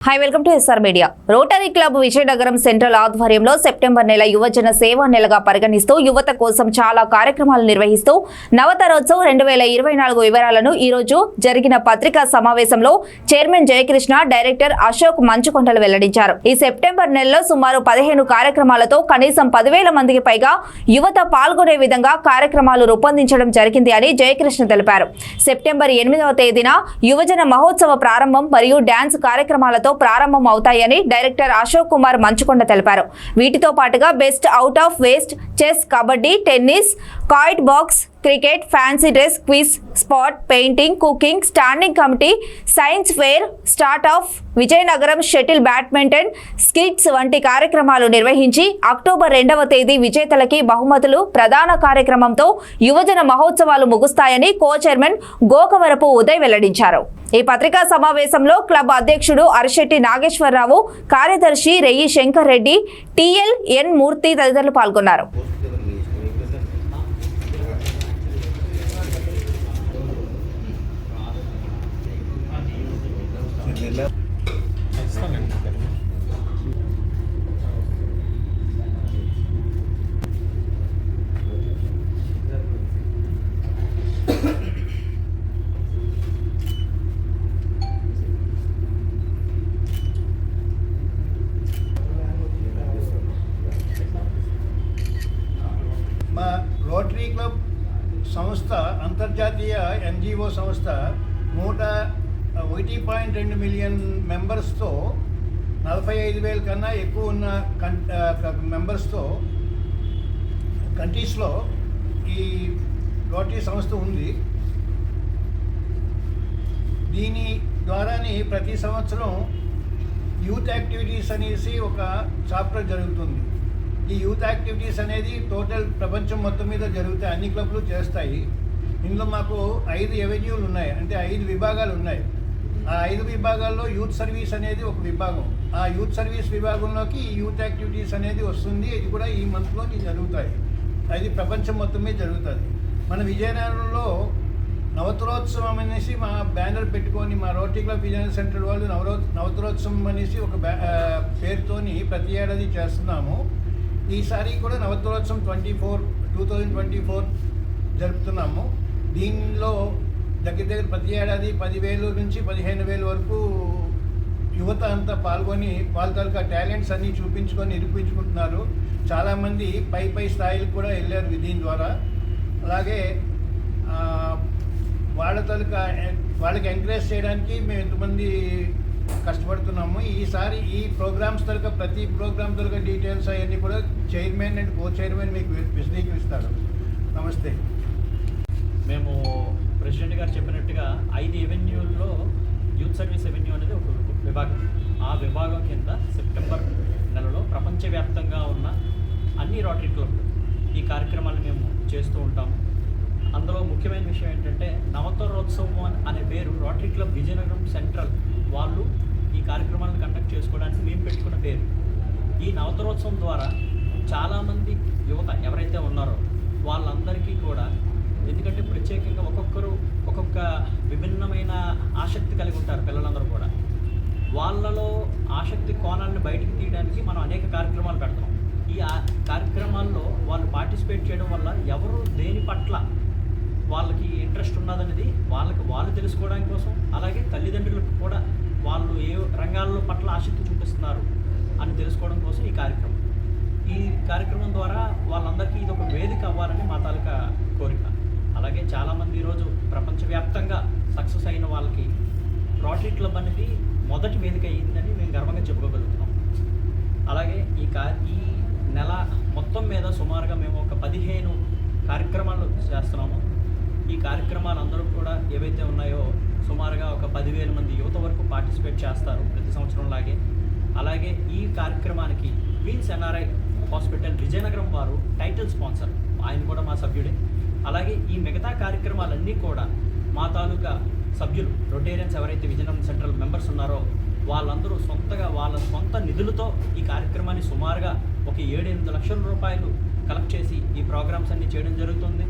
Hi welcome to SR media Rotary club Vizianagaram central ఆధ్వర్యంలో September నెల యువజన సేవా నెలగా పరిగణిస్తూ యువత కోసం చాలా కార్యక్రమాలు నిర్వహిస్తూ నవతరోత్సవ్ రెండు వేల ఇరవై నాలుగు వివరాలను ఈరోజు జరిగిన పత్రికా సమావేశంలో చైర్మన్ జయకృష్ణ డైరెక్టర్ అశోక్ మంచుకొండలు వెల్లడించారు. ఈ సెప్టెంబర్ నెలలో సుమారు పదిహేను కార్యక్రమాలతో కనీసం పదివేల మందికి పైగా యువత పాల్గొనే విధంగా కార్యక్రమాలు రూపొందించడం జరిగింది అని జయకృష్ణ తెలిపారు. సెప్టెంబర్ ఎనిమిదవ తేదీన యువజన మహోత్సవ ప్రారంభం మరియు డ్యాన్స్ కార్యక్రమాలతో ప్రారంభం అవుతాయని డైరెక్టర్ అశోక్ కుమార్ మంచుకొండ తెలిపారు. వీటితో పాటుగా best out of waste chess kabaddi tennis quoit box cricket fancy dress quiz spot painting cooking standing committee science fair start off Vizianagaram shuttle badminton skits వంటి కార్యక్రమాలు నిర్వహించి అక్టోబర్ రెండవ తేదీ విజేతలకి బహుమతులు ప్రధాన కార్యక్రమంతో యువజన మహోత్సవాలు ముగుస్తాయని కో చైర్మన్ గోకవరపు ఉదయ్ వెల్లడించారు. ఈ పత్రికా సమావేశంలో క్లబ్ అధ్యక్షుడు అరిశెట్టి నాగేశ్వరరావు కార్యదర్శి రెయ్యి శంకర్ రెడ్డి టిఎల్ ఎన్ మూర్తి తదితరులు పాల్గొన్నారు మా రోటరీ క్లబ్ సంస్థ అంతర్జాతీయ ఎన్జిఓ సంస్థ నూట ఒకటి పాయింట్ రెండు మిలియన్ మెంబర్స్తో నలభై ఐదు వేల కన్నా ఎక్కువ ఉన్న కన్ మెంబర్స్తో కంట్రీస్లో ఈ రోటరీ సంస్థ ఉంది. దీని ద్వారానే ప్రతి సంవత్సరం యూత్ యాక్టివిటీస్ అనేసి ఒక చాప్టర్ జరుగుతుంది. ఈ యూత్ యాక్టివిటీస్ అనేది టోటల్ ప్రపంచం మొత్తం మీద జరుగుతాయి. అన్ని క్లబ్లు చేస్తాయి. ఇందులో మాకు ఐదు ఎవెన్యూలు ఉన్నాయి. అంటే ఐదు విభాగాలు ఉన్నాయి. ఆ ఐదు విభాగాల్లో యూత్ సర్వీస్ అనేది ఒక విభాగం. ఆ యూత్ సర్వీస్ విభాగంలోకి ఈ యూత్ యాక్టివిటీస్ అనేది వస్తుంది. ఇది కూడా ఈ మంత్లో జరుగుతాయి. అది ప్రపంచం మొత్తమే జరుగుతుంది. మన విజయనగరంలో నవతరోత్సవం అనేసి మా బ్యానర్ పెట్టుకొని మా రోటరీ క్లబ్ విజయనగరం సెంటర్ వాళ్ళు నవరో నవతరోత్సవం అనేసి ఒక బ్యా పేరుతోని ప్రతి ఏడాది చేస్తున్నాము. ఈసారి కూడా నవతరోత్సవం twenty four two thousand twenty four జరుపుతున్నాము. దీనిలో దగ్గర దగ్గర ప్రతి ఏడాది పదివేలు నుంచి పదిహేను వేలు వరకు యువత అంతా పాల్గొని వాళ్ళ తాలూకా టాలెంట్స్ అన్నీ చూపించుకొని నిరూపించుకుంటున్నారు. చాలామంది పై పై స్థాయిలకు కూడా వెళ్ళారు దీని ద్వారా. అలాగే వాళ్ళ తాలూకా వాళ్ళకి ఎంకరేజ్ చేయడానికి మేము ఎంతమంది కష్టపడుతున్నాము. ఈసారి ఈ ప్రోగ్రామ్స్ దొరక ప్రతి ప్రోగ్రామ్ దొరక డీటెయిల్స్ అవన్నీ కూడా చైర్మన్ అండ్ కో చైర్మన్ మీకు విశదీకరిస్తారు. నమస్తే. మేము ప్రెసిడెంట్ గారు చెప్పినట్టుగా ఐదు ఎవెన్యూల్లో యూత్ సర్వీస్ ఎవెన్యూ అనేది ఒక విభాగం. ఆ విభాగం కింద సెప్టెంబర్ నెలలో ప్రపంచవ్యాప్తంగా ఉన్న అన్ని రోటరీ క్లబ్లు ఈ కార్యక్రమాలు మేము చేస్తూ ఉంటాము. అందులో ముఖ్యమైన విషయం ఏంటంటే నవతరోత్సవం అనే- అనే పేరు రోటరీ క్లబ్ విజయనగరం సెంట్రల్ వాళ్ళు ఈ కార్యక్రమాలను కండక్ట్ చేసుకోవడానికి మేము పెట్టుకున్న పేరు. ఈ నవతరోత్సవం ద్వారా చాలామంది యువత ఎవరైతే ఉన్నారో వాళ్ళందరికీ కూడా ఎందుకంటే ప్రత్యేకంగా ఒక్కొక్కరు ఒక్కొక్క విభిన్నమైన ఆసక్తి కలిగి ఉంటారు పిల్లలందరూ కూడా. వాళ్ళలో ఆసక్తి కోణాలను బయటికి తీయడానికి మనం అనేక కార్యక్రమాలు పెడతాం ఈ కార్యక్రమాల్లో వాళ్ళు పార్టిసిపేట్ చేయడం వల్ల ఎవరు దేని పట్ల వాళ్ళకి ఇంట్రెస్ట్ ఉన్నదనేది వాళ్ళకి వాళ్ళు తెలుసుకోవడానికి కోసం అలాగే తల్లిదండ్రులకు రంగాల్లో పట్ల ఆసక్తి చూపిస్తున్నారు అని తెలుసుకోవడం కోసం ఈ కార్యక్రమం. ఈ కార్యక్రమం ద్వారా వాళ్ళందరికీ ఇది ఒక వేదిక అవ్వాలని మా తాలూకా కోరిక. అలాగే చాలామంది ఈరోజు ప్రపంచవ్యాప్తంగా సక్సెస్ అయిన వాళ్ళకి రోటరీ క్లబ్ అనేది మొదటి వేదిక అయ్యిందని మేము గర్వంగా చెప్పుకోగలుగుతున్నాం. అలాగే ఈ కా ఈ నెల మొత్తం మీద సుమారుగా మేము ఒక పదిహేను కార్యక్రమాలు చేస్తున్నాము. ఈ కార్యక్రమాలు అందరూ కూడా ఏవైతే ఒక పదివేల మంది యువత వరకు పార్టిసిపేట్ చేస్తారు ప్రతి సంవత్సరం లాగే. అలాగే ఈ కార్యక్రమానికి క్వీన్స్ ఎన్ఆర్ఐ హాస్పిటల్ విజయనగరం వారు టైటిల్ స్పాన్సర్. ఆయన కూడా మా సభ్యుడే. అలాగే ఈ మిగతా కార్యక్రమాలన్నీ కూడా మా తాలూకా సభ్యులు రొటేరియన్స్ ఎవరైతే విజయనగరం సెంట్రల్ మెంబర్స్ ఉన్నారో వాళ్ళందరూ సొంతగా వాళ్ళ సొంత నిధులతో ఈ కార్యక్రమాన్ని సుమారుగా ఒక ఏడు ఎనిమిది లక్షల రూపాయలు కలెక్ట్ చేసి ఈ ప్రోగ్రామ్స్ అన్ని చేయడం జరుగుతుంది.